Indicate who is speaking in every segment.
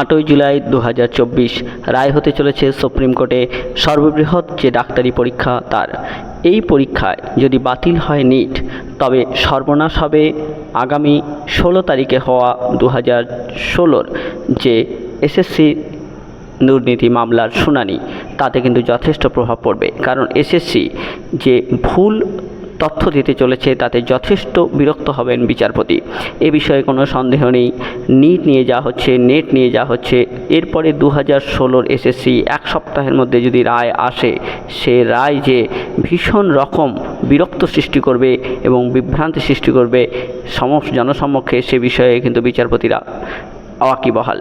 Speaker 1: আটই জুলাই দু হাজার চব্বিশ রায় হতে চলেছে সুপ্রিম কোর্টে সর্ববৃহৎ যে ডাক্তারি পরীক্ষা তার। এই পরীক্ষায় যদি বাতিল হয় নিট, তবে সর্বনাশ হবে আগামী ষোলো তারিখে হওয়া দু হাজার ষোলোর যে এসএসসি দুর্নীতি মামলার শুনানি, তাতে কিন্তু যথেষ্ট প্রভাব পড়বে। কারণ এসএসসি যে ভুল তথ্য দিতে চলেছে, তাতে যথেষ্ট বিরক্ত হবেন বিচারপতি। এ বিষয়ে কোনো সন্দেহ নেই। নিট নিয়ে যা হচ্ছে, নেট নিয়ে যা হচ্ছে। এরপরে দু হাজার ষোলোর এসএসসি, এক সপ্তাহের মধ্যে যদি রায় আসে, সে রায় যে ভীষণ রকম বিরক্ত সৃষ্টি করবে এবং বিভ্রান্তি সৃষ্টি করবে সমস্ত জনসমক্ষে সে বিষয়ে কিন্তু বিচারপতিরা অওয়াকিবহাল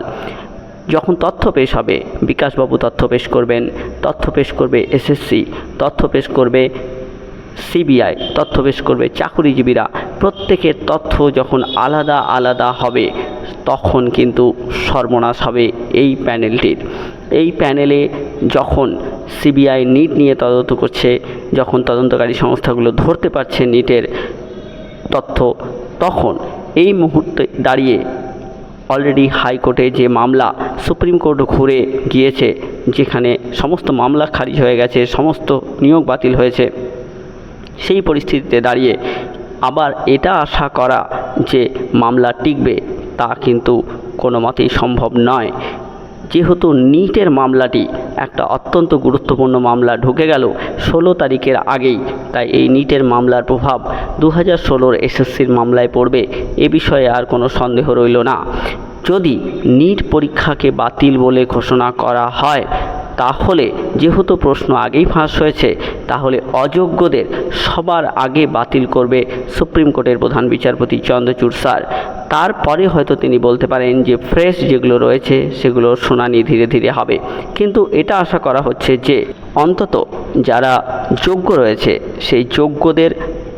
Speaker 1: যখন তথ্য পেশ হবে, বিকাশবাবু তথ্য পেশ করবেন, তথ্য পেশ করবে এসএসসি, তথ্য পেশ করবে সিবিআই তথ্য পেশ করবে চাকুরিজীবীরা। প্রত্যেকের তথ্য যখন আলাদা আলাদা হবে, তখন কিন্তু সর্বনাশ হবে এই প্যানেলটির। এই প্যানেলে যখন সিবিআই নিট নিয়ে তদন্ত করছে, যখন তদন্তকারী সংস্থাগুলো ধরতে পারছে নিটের তথ্য, তখন এই মুহূর্তে দাঁড়িয়ে অলরেডি হাইকোর্টে যে মামলা সুপ্রিম কোর্ট ঘুরে গিয়েছে, যেখানে সমস্ত মামলা খারিজ হয়ে গেছে, সমস্ত নিয়োগ বাতিল হয়েছে। সেই পরিস্থিতিতে দাঁড়িয়ে আবার এটা আশা করা যে মামলা টিকবে, তা কিন্তু কোনো মতেই সম্ভব নয়। যেহেতু নিটের মামলাটি একটা অত্যন্ত গুরুত্বপূর্ণ মামলা ঢুকে গেল ষোলো তারিখের আগেই, তাই এই নিটের মামলার প্রভাব দু হাজার ষোলোর এসএসসির মামলায় পড়বে এ বিষয়ে আর কোনো সন্দেহ রইল না। যদি নিট পরীক্ষাকে বাতিল বলে ঘোষণা করা হয় তাহলে যেহেতু প্রশ্ন আগেই ফাঁস হয়েছে, তাহলে অযোগ্যদের সবার আগে বাতিল করবে সুপ্রিম কোর্টের প্রধান বিচারপতি চন্দ্রচূড় স্যার। তারপরে হয়তো তিনি বলতে পারেন যে ফ্রেশ যেগুলো রয়েছে, সেগুলোর শুনানি ধীরে ধীরে হবে। কিন্তু এটা আশা করা হচ্ছে যে অন্তত যারা যোগ্য রয়েছে, সেই যোগ্যদের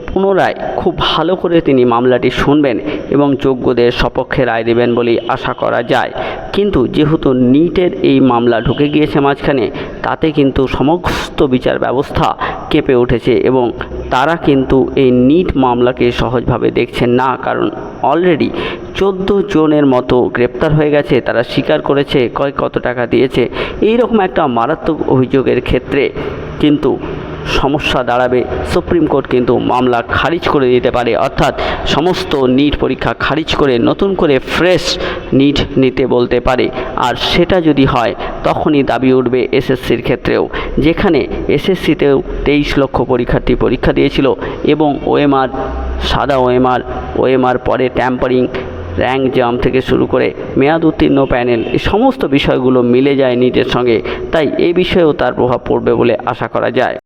Speaker 1: পুনরায় খুব ভালো করে তিনি মামলাটি শুনবেন এবং যোগ্যদের সপক্ষে রায় দেবেন বলেই আশা করা যায়। কিন্তু যেহেতু নিটের এই মামলা ঢুকে গিয়েছে মাঝখানে, তাতে কিন্তু সমস্ত বিচার ব্যবস্থা কেঁপে উঠেছে এবং তারা কিন্তু এই নিট মামলাকে সহজভাবে দেখছেন না, কারণ অলরেডি চোদ্দ জনের মতো গ্রেপ্তার হয়ে গেছে, তারা স্বীকার করেছে, কয় কত টাকা দিয়েছে এই রকম একটা মারাত্মক অভিযোগের ক্ষেত্রে কিন্তু সমস্যা দাঁড়াবে। সুপ্রিম কোর্ট কিন্তু মামলা খারিজ করে দিতে পারে। অর্থাৎ সমস্ত নিট পরীক্ষা খারিজ করে নতুন করে ফ্রেশ নিট নিতে বলতে পারে। আর সেটা যদি হয়, তখনই দাবি উঠবে এসএসসির ক্ষেত্রেও। যেখানে এসএসসিতেও তেইশ লক্ষ পরীক্ষার্থী পরীক্ষা দিয়েছিল এবং ওএমআর, সাদা ওএমআর ওএমআর পরে ট্যাম্পারিং, র্যাঙ্ক জাম থেকে শুরু করে মেয়াদ উত্তীর্ণ প্যানেল এই সমস্ত বিষয়গুলো মিলে যায় নিটের সঙ্গে। তাই এই বিষয়েও তার প্রভাব পড়বে বলে আশা করা যায়।